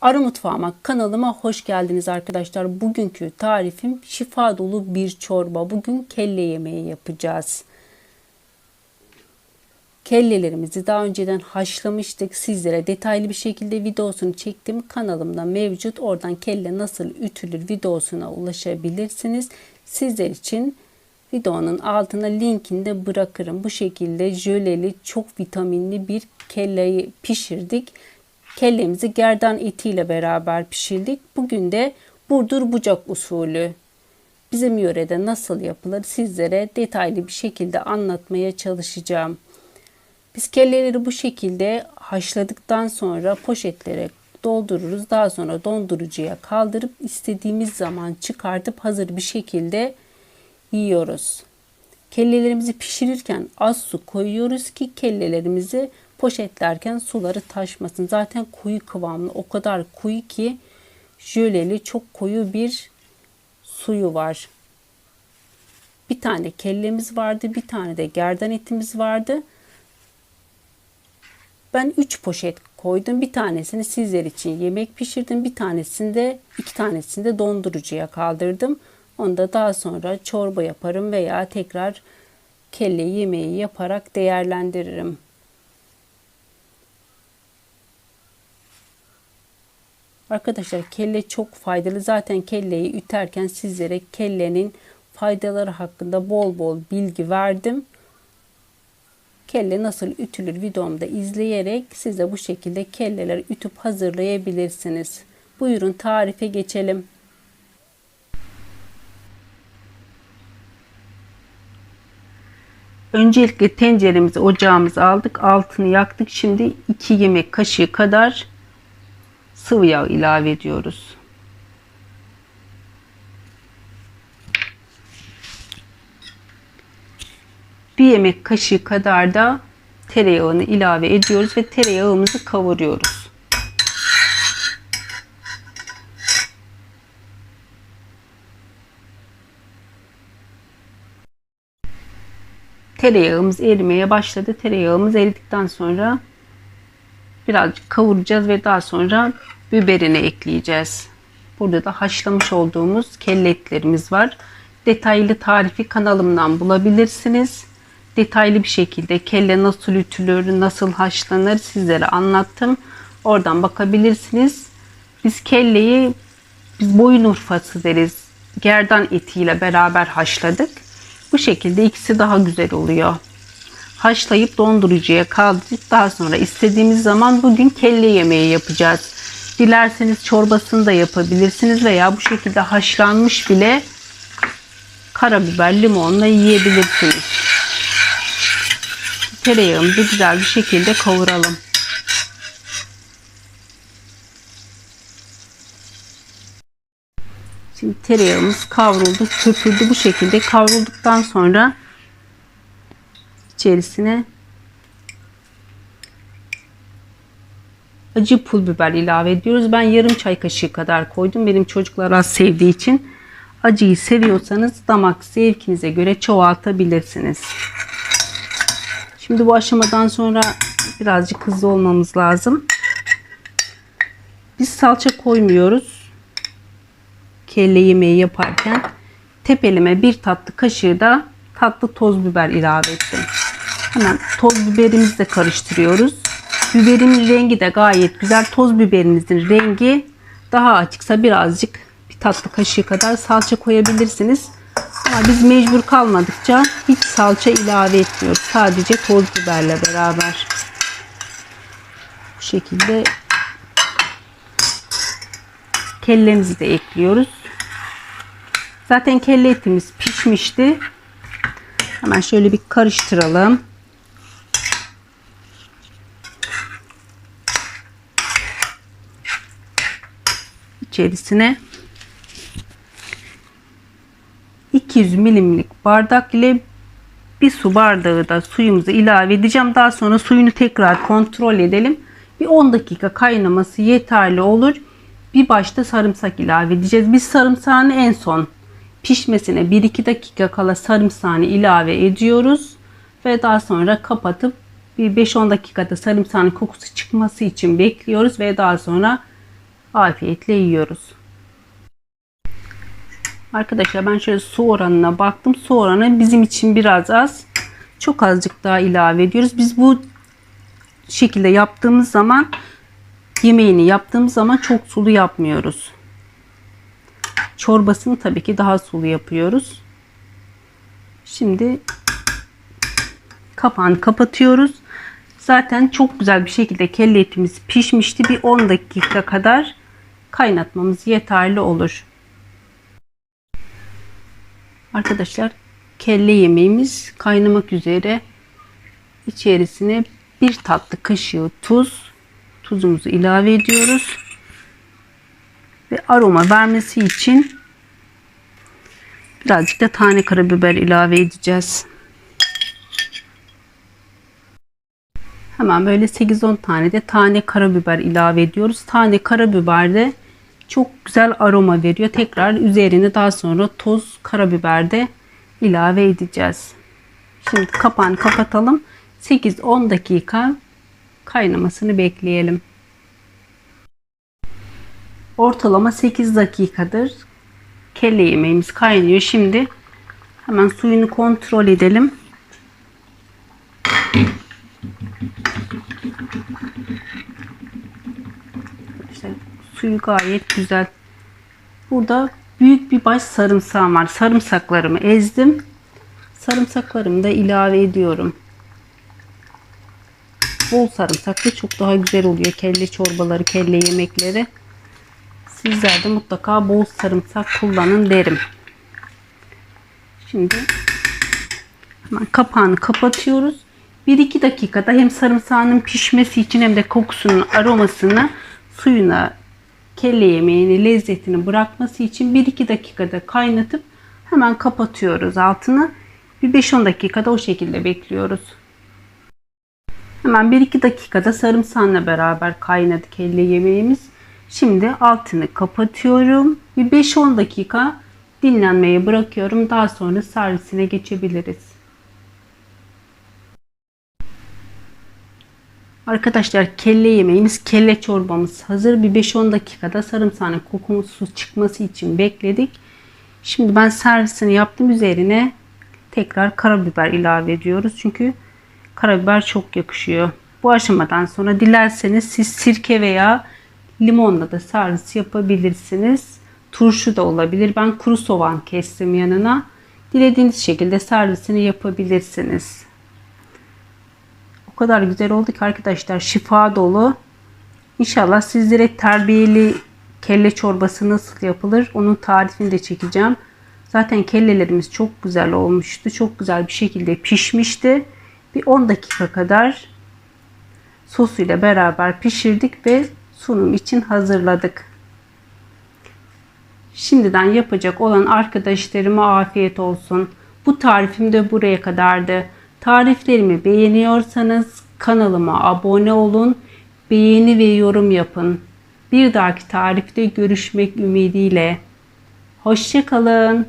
Arı Mutfağıma kanalıma hoş geldiniz arkadaşlar. Bugünkü tarifim şifa dolu bir çorba. Bugün kelle yemeği yapacağız. Kellelerimizi daha önceden haşlamıştık. Sizlere detaylı bir şekilde videosunu çektim. Kanalımda mevcut. Oradan kelle nasıl ütülür videosuna ulaşabilirsiniz. Sizler için videonun altına linkini de bırakırım. Bu şekilde jöleli çok vitaminli bir kelleyi pişirdik. Kellemizi gerdan etiyle beraber pişirdik. Bugün de burdur bucak usulü bizim yörede nasıl yapılır sizlere detaylı bir şekilde anlatmaya çalışacağım. Biz kelleleri bu şekilde haşladıktan sonra poşetlere doldururuz. Daha sonra dondurucuya kaldırıp istediğimiz zaman çıkartıp hazır bir şekilde yiyoruz. Kellelerimizi pişirirken az su koyuyoruz ki kellelerimizi poşetlerken suları taşmasın. Zaten koyu kıvamlı o kadar koyu ki jöleli çok koyu bir suyu var. Bir tane kellemiz vardı, bir tane de gerdan etimiz vardı. Ben 3 poşet koydum. Bir tanesini sizler için yemek pişirdim. Bir tanesini de iki tanesini de dondurucuya kaldırdım. Onu da daha sonra çorba yaparım veya tekrar kelle yemeği yaparak değerlendiririm. Arkadaşlar kelle çok faydalı. Zaten kelleyi üterken sizlere kellenin faydaları hakkında bol bol bilgi verdim. Kelle nasıl ütülür videomda izleyerek size bu şekilde kelleler ütüp hazırlayabilirsiniz. Buyurun tarife geçelim. Öncelikle tenceremizi ocağımıza aldık. Altını yaktık. Şimdi 2 yemek kaşığı kadar sıvı yağ ilave ediyoruz. Bir yemek kaşığı kadar da tereyağını ilave ediyoruz ve tereyağımızı kavuruyoruz. Tereyağımız erimeye başladı. Tereyağımız eridikten sonra birazcık kavuracağız ve daha sonra biberini ekleyeceğiz. Burada da haşlamış olduğumuz kelle etlerimiz var. Detaylı tarifi kanalımdan bulabilirsiniz. Detaylı bir şekilde kelle nasıl ütülür, nasıl haşlanır sizlere anlattım. Oradan bakabilirsiniz. Biz kelleyi biz boyun urfası deriz. Gerdan etiyle beraber haşladık. Bu şekilde ikisi daha güzel oluyor haşlayıp dondurucuya kaldırıp daha sonra istediğimiz zaman bugün kelle yemeği yapacağız. Dilerseniz çorbasını da yapabilirsiniz veya bu şekilde haşlanmış bile karabiber limonla yiyebilirsiniz. Tereyağımızı güzel bir şekilde kavuralım. Şimdi tereyağımız kavruldu, köpürdü bu şekilde kavrulduktan sonra içerisine acı pul biber ilave ediyoruz. Ben yarım çay kaşığı kadar koydum. Benim çocuklar az sevdiği için acıyı seviyorsanız damak zevkinize göre çoğaltabilirsiniz. Şimdi bu aşamadan sonra birazcık hızlı olmamız lazım. Biz salça koymuyoruz. Kelle yemeği yaparken tepelime bir tatlı kaşığı da tatlı toz biber ilave ettim. Hemen toz biberimizi de karıştırıyoruz. Biberin rengi de gayet güzel. Toz biberimizin rengi daha açıksa birazcık bir tatlı kaşığı kadar salça koyabilirsiniz. Ama biz mecbur kalmadıkça hiç salça ilave etmiyoruz. Sadece toz biberle beraber. Bu şekilde kellemizi de ekliyoruz. Zaten kelle etimiz pişmişti. Hemen şöyle bir karıştıralım. İçerisine 200 milimlik bardak ile bir su bardağı da suyumuzu ilave edeceğim. Daha sonra suyunu tekrar kontrol edelim. Bir 10 dakika kaynaması yeterli olur. Bir başta sarımsak ilave edeceğiz. Biz sarımsağını en son pişmesine 1-2 dakika kala sarımsağını ilave ediyoruz. Ve daha sonra kapatıp bir 5-10 dakikada sarımsağın kokusu çıkması için bekliyoruz. Ve daha sonra afiyetle yiyoruz. Arkadaşlar ben şöyle su oranına baktım. Su oranı bizim için biraz az. Çok azıcık daha ilave ediyoruz. Biz bu şekilde yaptığımız zaman yemeğini yaptığımız zaman çok sulu yapmıyoruz. Çorbasını tabii ki daha sulu yapıyoruz. Şimdi kapağını kapatıyoruz. Zaten çok güzel bir şekilde kelle etimiz pişmişti. Bir 10 dakika kadar kaynatmamız yeterli olur. Arkadaşlar kelle yemeğimiz kaynamak üzere. İçerisine bir tatlı kaşığı tuz, tuzumuzu ilave ediyoruz. Ve aroma vermesi için birazcık da tane karabiber ilave edeceğiz. Hemen böyle 8-10 tane de tane karabiber ilave ediyoruz. Tane karabiber de çok güzel aroma veriyor. Tekrar üzerine daha sonra toz karabiber de ilave edeceğiz. Şimdi kapağını kapatalım. 8-10 dakika kaynamasını bekleyelim. Ortalama 8 dakikadır kelle yemeğimiz kaynıyor. Şimdi hemen suyunu kontrol edelim. Suyu gayet güzel. Burada büyük bir baş sarımsağım var. Sarımsaklarımı ezdim. Sarımsaklarımı da ilave ediyorum. Bol sarımsaklı çok daha güzel oluyor. Kelle çorbaları, kelle yemekleri. Sizler de mutlaka bol sarımsak kullanın derim. Şimdi hemen kapağını kapatıyoruz. 1-2 dakikada hem sarımsağının pişmesi için hem de kokusunun aromasını suyuna kelle yemeğini lezzetini bırakması için 1-2 dakikada kaynatıp hemen kapatıyoruz altını. Bir 5-10 dakikada o şekilde bekliyoruz. Hemen 1-2 dakikada sarımsağla beraber kaynadı kelle yemeğimiz. Şimdi altını kapatıyorum. Bir 5-10 dakika dinlenmeye bırakıyorum. Daha sonra servisine geçebiliriz. Arkadaşlar kelle yemeğimiz, kelle çorbamız hazır. Bir 5-10 dakikada sarımsağın kokusu çıkması için bekledik. Şimdi ben servisini yaptım. Üzerine tekrar karabiber ilave ediyoruz. Çünkü karabiber çok yakışıyor. Bu aşamadan sonra dilerseniz siz sirke veya limonla da servis yapabilirsiniz. Turşu da olabilir. Ben kuru soğan kestim yanına. Dilediğiniz şekilde servisini yapabilirsiniz. O kadar güzel oldu ki arkadaşlar şifa dolu. İnşallah sizlere terbiyeli kelle çorbası nasıl yapılır onun tarifini de çekeceğim. Zaten kellelerimiz çok güzel olmuştu. Çok güzel bir şekilde pişmişti. Bir 10 dakika kadar sosuyla beraber pişirdik ve sunum için hazırladık. Şimdiden yapacak olan arkadaşlarıma afiyet olsun. Bu tarifim de buraya kadardı. Tariflerimi beğeniyorsanız kanalıma abone olun. Beğeni ve yorum yapın. Bir dahaki tarifte görüşmek ümidiyle. Hoşçakalın.